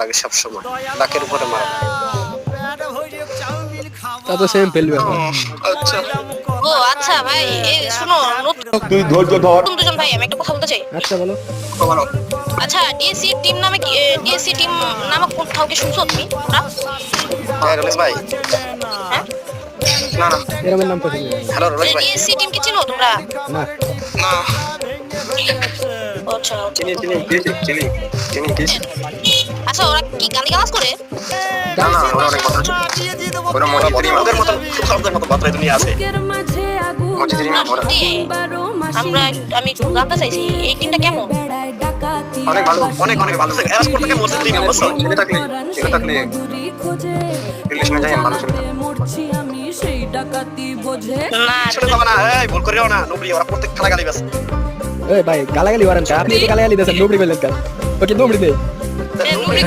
লাগে সবসময়। ডাকের উপরে মারা তা তো সেম ফেলবে আচ্ছা। ও আচ্ছা ভাই এই শুনো তুই ধৈর্য ধর। দুজন ভাই আমি একটা কথা বলতে চাই। আচ্ছা বলো। বলো। আচ্ছা ডিএসসি টিম নামে কি ডিএসসি টিম নামক কোথাও কি শুনছো তুমি? হ্যাঁ রমেশ ভাই। হ্যাঁ? না না। এরমের নাম তো শুনি হ্যালো রমেশ ভাই। ডিএসসি টিম কি চিনো তোমরা? না। না। আচ্ছা চিনি চিনি চিনি চিনি চিনি। চিনি আচ্ছা ওরা কি করে না না ওরা অনেক কথা ওরা মজিদের ওদের মতো সবদের মতো বাতরা দুনিয়া আছে। মজিদের ওরা আমরা আমি জানতে চাইছি। এই টিমটা কেমন? অনেক ভালো অনেক অনেক ভালো। থেকে এরা স্পোর্ট থেকে মসজিদ টিম ছেলে থাকলে ছেলে থাকলে রিলেশনে যাই ভালো ছেলে না। ছেলে না এই ভুল করিও না নুবরি ওরা প্রত্যেক খেলা গালি বাস এই ভাই গালাগালি ওয়ারেন আপনি যে গালাগালি দিয়েছেন নুবড়ি পেলেন কাল ওকে নুবড়ি দে নুবড়ি